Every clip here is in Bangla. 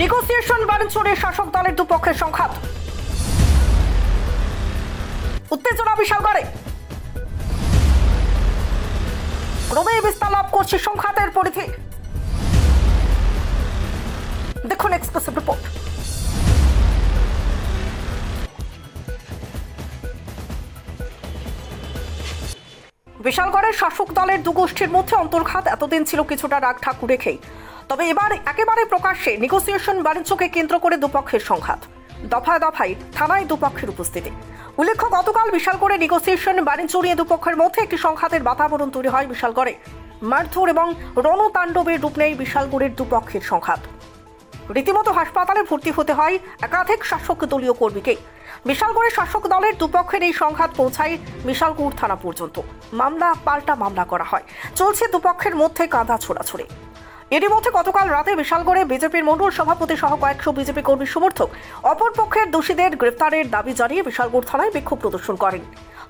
নেগোসিয়েশন বাণিজ্যরে শাসক দলের দুপক্ষের সংঘাত। উত্তেজনা বিশালগড়ে ক্রমেই বিস্তার লাভ করছে সংঘাতের পরিধি। দেখুন এক্সক্লুসিভ রিপোর্ট বিশালগড়ের শাসক দলের দু গোষ্ঠীর মধ্যে অন্তর্ঘাত, এতদিন ছিল কিছুটা রাগ ঠাকুর রেখেই। তবে এবার একেবারে প্রকাশ্যে নেগোসিয়েশন বাণিজ্যকে কেন্দ্র করে দুপক্ষের সংঘাত। দফায় দফায় থানায় দুপক্ষের উপস্থিতি। উল্লেখ্য, গতকাল বিশাল করে নেগোসিয়েশন বাণিজ্য নিয়ে দুপক্ষের মধ্যে একটি সংঘাতের বাতাবরণ তৈরি হয় বিশালগড়ে। মারধর এবং রণতাণ্ডবের রূপ নেই বিশালগড়ের দুপক্ষের সংঘাত। রীতিমতো হাসপাতালে ভর্তি হতে হয় একাধিক শাসক দলীয় কর্মীকে। বিশালগড়ের শাসক দলের দুপক্ষের এই সংঘাত পৌঁছায় বিশালগড় থানা পর্যন্ত। মামলা, পাল্টা মামলা করা হয়। চলছে দুপক্ষের মধ্যে কাঁদা ছোড়াছুড়ি। এরই মধ্যে গতকাল রাতে বিশাল করে বিজেপির মণ্ডল সভাপতি সহ কয়েকশো বিজেপি কর্মী সমর্থক অপরপক্ষের দোষীদের গ্রেফতারের দাবি জানিয়ে বিশালগড় থানায় বিক্ষোভ প্রদর্শন করেন।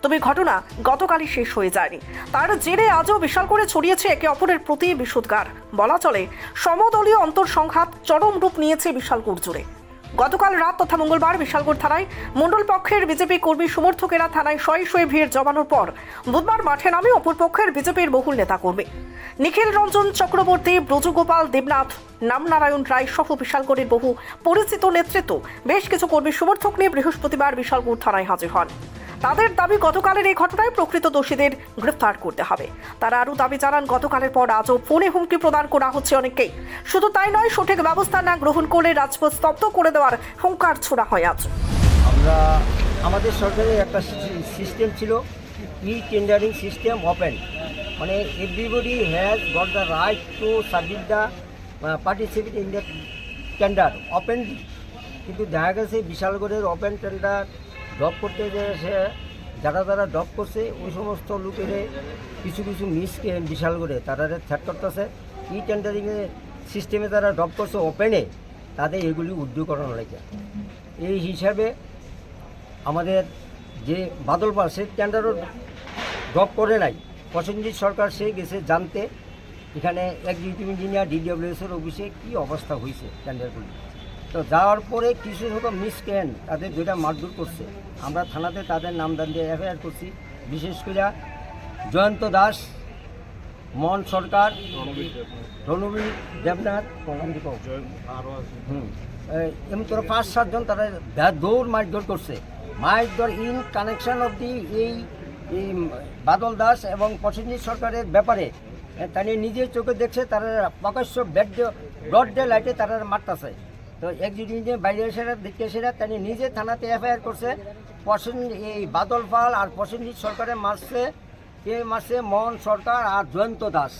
তবে ঘটনা গতকালই শেষ হয়ে যায়নি। তার জেরে আজও বিশাল করে ছড়িয়েছে একে অপরের প্রতি বিশুদ্গার বলা চলে, সমদলীয় অন্তর্সংঘাত চরম রূপ নিয়েছে বিশালগড় জুড়ে। গতকাল রাত তথা মঙ্গলবার বিশালগড় থানায় মণ্ডল পক্ষের বিজেপি কর্মী সমর্থকেরা থানায় শয়ে শয়ে ভিড় জমানোর পর বুধবার মাঠে নামে অপর পক্ষের বিজেপির বহুল নেতা নেতাকর্মী। নিখিল রঞ্জন চক্রবর্তী, ব্রজগোপাল দেবনাথ, নামনারায়ণ রায় সহ বিশালগড়ের বহু পরিচিত নেতৃত্ব বেশ কিছু কর্মী সমর্থক নিয়ে বৃহস্পতিবার বিশালগড় থানায় হাজির হন। তাদের দাবি গতকালের এই ঘটনায় প্রকৃত দোষীদের গ্রেফতার করতে হবে। তারা আরও দাবি জানান, গতকালের পর আজও ফোনে হুমকি প্রদান করা হচ্ছে অনেককেই। শুধু তাই নয়, সঠিক ব্যবস্থা না গ্রহণ করলে রাজপথ স্তব্ধ করে দেওয়ার হুঙ্কার ছোড়া হয় আজ। আমরা, আমাদের সরকারের একটা সিস্টেম ছিল ই টেন্ডারিং সিস্টেম ওপেন মানে everybody has got the right to submit the participate in the tender openly কিন্তু দেখা গেছে, বিশালগড়ের ওপেন টেন্ডার ড্রপ করতে সে যারা যারা ড্রপ করছে, ওই সমস্ত লোকেরে কিছু কিছু মিসকে বিশাল করে, তারা থ্যাট করতেছে ই টেন্ডারিংয়ের সিস্টেমে তারা ড্রপ করছে ওপেনে তাদের এগুলি উদ্যোগ করানো লাগে। এই হিসাবে আমাদের যে বাদল পাল, সে টেন্ডারও ড্রপ করে নাই। প্রসেনজিৎ সরকার, সে গেছে জানতে, এখানে এক্সিকিউটিভ ইঞ্জিনিয়ার ডিডব্লিউএসের অফিসে কী অবস্থা হয়েছে টেন্ডারগুলি তো যাওয়ার পরে কিছু হতো মিসক্যান তাদের যেটা মারধর করছে। আমরা থানাতে তাদের নাম দান দিয়ে এফআইআর করছি। বিশেষ করে জয়ন্ত দাস, মন সরকার, রণবীর দেবনাথ, হুম এমন পাঁচ সাতজন তারা দৌড় মারধর করছে। মারধর ইন কানেকশন অব দি এই বাদল দাস এবং প্রসেনজিৎ সরকারের ব্যাপারে তারা নিজের চোখে দেখছে, তারা প্রকাশ্য ব্যাড ব্রড ডে লাইটে তারা মারতাছে। তো একজন বাইরে এসে দেখতে এসে তারা নিজে থানাতে এফআইআর করছে। প্রসেন এই বাদল পাল আর প্রসেনজিৎ সরকারের মারছে কে মারছে মোহন সরকার আর জয়ন্ত দাস।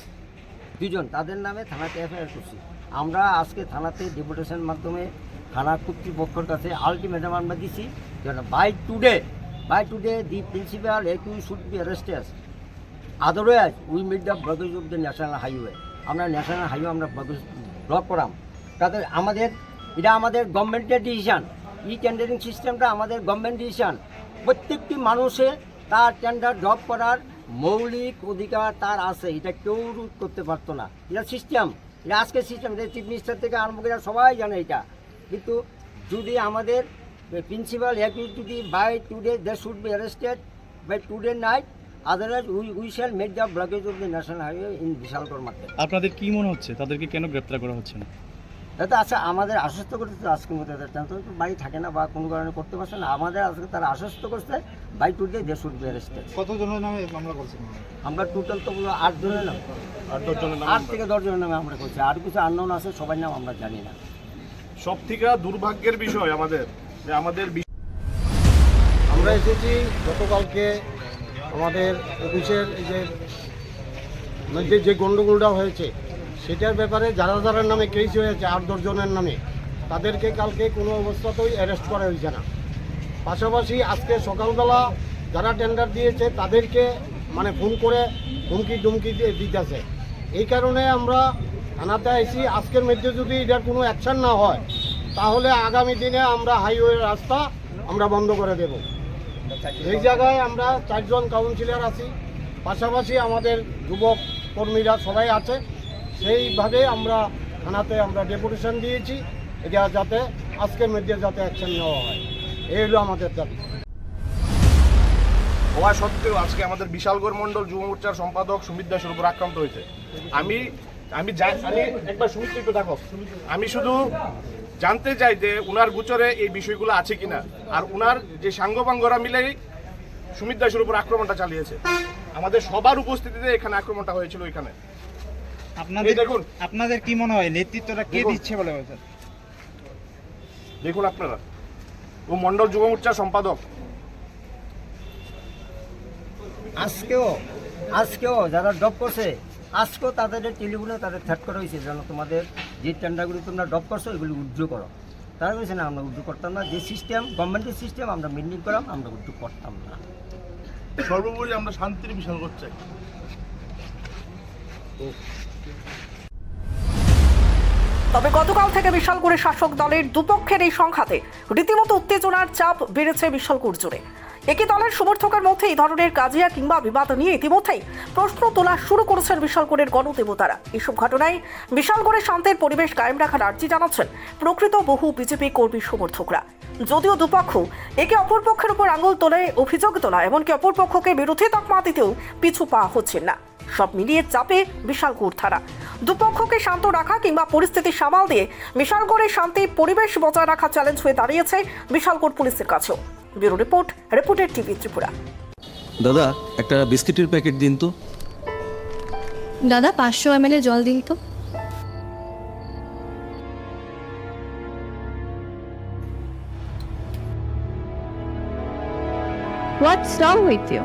দুজন তাদের নামে থানাতে এফআইআর করছি। আমরা আজকে থানাতে ডেপুটেশন মাধ্যমে থানা কর্তৃপক্ষের কাছে আলটিমেটাম আমরা দিছি by today by today the principal একু should be arrested otherwise we meet the blockage of the national highway আমরা ন্যাশনাল হাইওয়ে আমরা ব্লক করাম। তাদের আমাদের এটা আমাদের গভর্নমেন্টের ডিসিশান ই টেন্ডারিং সিস্টেমটা আমাদের গভর্নমেন্ট ডিসিশান প্রত্যেকটি মানুষে তার টেন্ডার ড্রপ করার মৌলিক অধিকার তার আছে, এটা কেউ রোধ করতে পারতো না। এটা সিস্টেম এটা আজকের সিস্টেম এটা চিফ মিনিস্টার থেকে আরম্ভ করে সবাই জানে এটা। কিন্তু যদি আমাদের প্রিন্সিপাল যদি by today they should be arrested by today night otherwise we we shall make the blockage of the national highway in Bishalgarh market আপনাদের কি মনে হচ্ছে? তাদেরকে কেন গ্রেপ্তার করা হচ্ছে না? দাদা আচ্ছা আমাদের আশ্বস্ত করতে তো আজকের মধ্যে তাদের তো বাড়ি থাকে না বা কোনো কারণে করতে পারছে না। আমাদের আজকে তারা আশ্বস্ত করছে by today they should be arrested কতজনের নামে মামলা করছেন? আমরা টোটাল তো বলো আট জনের নাম। আট থেকে দশ জনের নামে আমরা করছি। আর কিছু আননোন আছে সবার নাম আমরা জানি না। সব থেকে দুর্ভাগ্যের বিষয় আমাদের যে আমাদের আমরা এসেছি গতকালকে আমাদের অফিসের এই যে মধ্যে যে গণ্ডগোলটা হয়েছে সেটার ব্যাপারে যারা যারা নামে কেস হয়েছে, আট দশজনের নামে। তাদেরকে কালকে কোনো অবস্থাতেই অ্যারেস্ট করা হয়েছে না। পাশাপাশি আজকে সকালবেলা যারা টেন্ডার দিয়েছে, তাদেরকে মানে ফোন করে হুমকি দিয়ে দিতেছে। এই কারণে আমরা থানাতে আইসি আজকের মধ্যে যদি এটার কোনো অ্যাকশন না হয়, তাহলে আগামী দিনে আমরা হাইওয়ে রাস্তা আমরা বন্ধ করে দেব। এই জায়গায় আমরা চারজন কাউন্সিলর আছি, পাশাপাশি আমাদের যুবক কর্মীরা সবাই আছে। সেইভাবে আমরা থানাতে আমরা ডেপুটেশন দিয়েছি। এটা যাতে আজকের মধ্যে যাতে অ্যাকশন নেওয়া হয়। এই হলো আমাদের দাবি। হওয়া সত্ত্বেও আজকে আমাদের বিশালগড় মন্ডল যুব মোর্চার সম্পাদক সুমিত দাসের উপর আক্রান্ত হয়েছে। আমি আমি আমি একবার সুমিত একটু দেখো। আমি শুধু জানতে চাই যে উনার গোচরে এই বিষয়গুলো আছে কিনা। আর উনার যে সাঙ্গপাঙ্গরা মিলেই সুমিত দাসের উপর আক্রমণটা চালিয়েছে। আমাদের সবার উপস্থিতিতে এখানে আক্রমণটা হয়েছিল এখানে। আপনাদের দেখুন। আপনাদের কি মনে হয় নেতৃত্বটা কে। দিচ্ছে বলে বলছেন দেখুন আপনারা। ও মন্ডল যুব মোর্চার সম্পাদক। আজকেও আজকেও যারা ডপ করছে আজকেও তাদের টেলিফোনে তাদের থ্যাট করা হয়েছে যেন তোমাদের যে টেন্ডারগুলি তোমরা ডপ করছ এগুলি উদ্যোগ করো। তারা বলছে না আমরা উদ্যোগ করতাম না। যে সিস্টেম গভর্নমেন্টের সিস্টেম আমরা মেনটেন করাম আমরা উদ্যোগ করতাম না। সর্বোপরি আমরা শান্তির বিশাল করছি। তবে গতকাল থেকে বিশালগড়ে শাসক দলের দুপক্ষের এই সংঘাতে রীতিমতো উত্তেজনার চাপ বেড়েছে বিশালগড় জুড়ে। একই দলের সমর্থকের মধ্যে এই ধরনের কাজিয়া কিংবা বিবাদ নিয়ে ইতিমধ্যেই প্রশ্ন তোলা শুরু করেছেন বিশালগড়ের গণদেবতারা। এসব ঘটনায় বিশালগড়ে শান্তির পরিবেশ কায়েম রাখার আর্জি জানাচ্ছেন প্রকৃত বহু বিজেপি কর্মী সমর্থকরা। যদিও দুপক্ষ একে অপর পক্ষের উপর আঙুল তোলে, অভিযোগ তোলা, এমনকি অপর পক্ষকে বিরোধী তকমা দিতেও পিছু পা হচ্ছেন না। সব মিলিয়ে চাপে বিশালগড় থানা দুপক্ষকে শান্ত রাখা কিংবা পরিস্থিতি সামাল দিয়ে বিশালগড়ের শান্তি পরিবেশ বজায় রাখা চ্যালেঞ্জ হয়ে দাঁড়িয়েছে বিশালগড় পুলিশের কাছেও। ব্যুরো রিপোর্ট রিপোর্টের টিভি ত্রিপুরা। দাদা একটা বিস্কিটের প্যাকেট দিন তো। দাদা পাঁচশো এম জল দিন তো। হোয়াটস রং উইথ ইউ